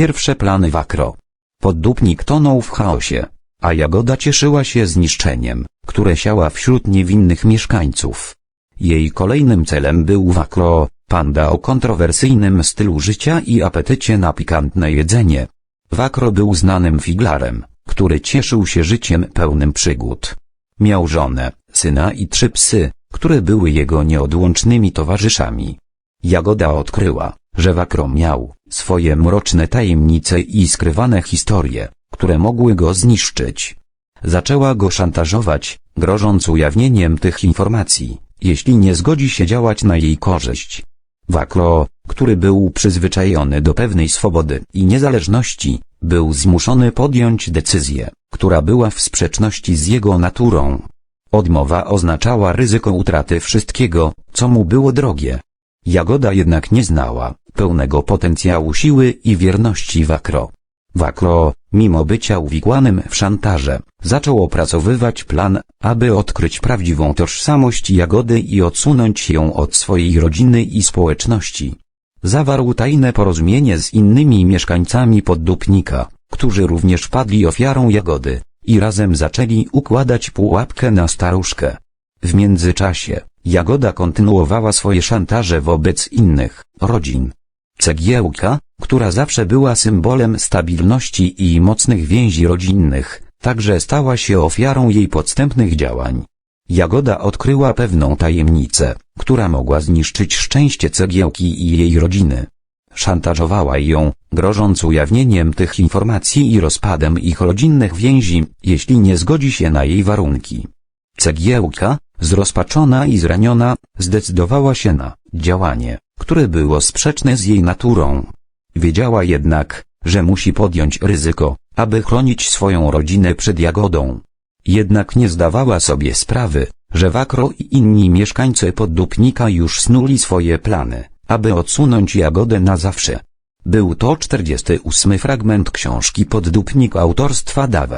pierwsze plany Wakro. Poddupnik tonął w chaosie, a Jagoda cieszyła się zniszczeniem, które siała wśród niewinnych mieszkańców. Jej kolejnym celem był Wakro, panda o kontrowersyjnym stylu życia i apetycie na pikantne jedzenie. Wakro był znanym figlarem, który cieszył się życiem pełnym przygód. Miał żonę, syna i trzy psy, które były jego nieodłącznymi towarzyszami. Jagoda odkryła, że Wakro miał swoje mroczne tajemnice i skrywane historie, które mogły go zniszczyć. Zaczęła go szantażować, grożąc ujawnieniem tych informacji, jeśli nie zgodzi się działać na jej korzyść. Wakro, który był przyzwyczajony do pewnej swobody i niezależności, był zmuszony podjąć decyzję, która była w sprzeczności z jego naturą. Odmowa oznaczała ryzyko utraty wszystkiego, co mu było drogie. Jagoda jednak nie znała pełnego potencjału siły i wierności Wakro. Wakro, mimo bycia uwikłanym w szantaże, zaczął opracowywać plan, aby odkryć prawdziwą tożsamość Jagody i odsunąć ją od swojej rodziny i społeczności. Zawarł tajne porozumienie z innymi mieszkańcami Poddupnika, którzy również padli ofiarą Jagody, i razem zaczęli układać pułapkę na staruszkę. W międzyczasie, Jagoda kontynuowała swoje szantaże wobec innych rodzin. Cegiełka, która zawsze była symbolem stabilności i mocnych więzi rodzinnych, także stała się ofiarą jej podstępnych działań. Jagoda odkryła pewną tajemnicę, która mogła zniszczyć szczęście cegiełki i jej rodziny. Szantażowała ją, grożąc ujawnieniem tych informacji i rozpadem ich rodzinnych więzi, jeśli nie zgodzi się na jej warunki. Cegiełka, zrozpaczona i zraniona, zdecydowała się na działanie, które było sprzeczne z jej naturą. Wiedziała jednak, że musi podjąć ryzyko, aby chronić swoją rodzinę przed Jagodą. Jednak nie zdawała sobie sprawy, że Wakro i inni mieszkańcy Poddupnika już snuli swoje plany, aby odsunąć Jagodę na zawsze. Był to 48 fragment książki Poddupnik autorstwa Dawe.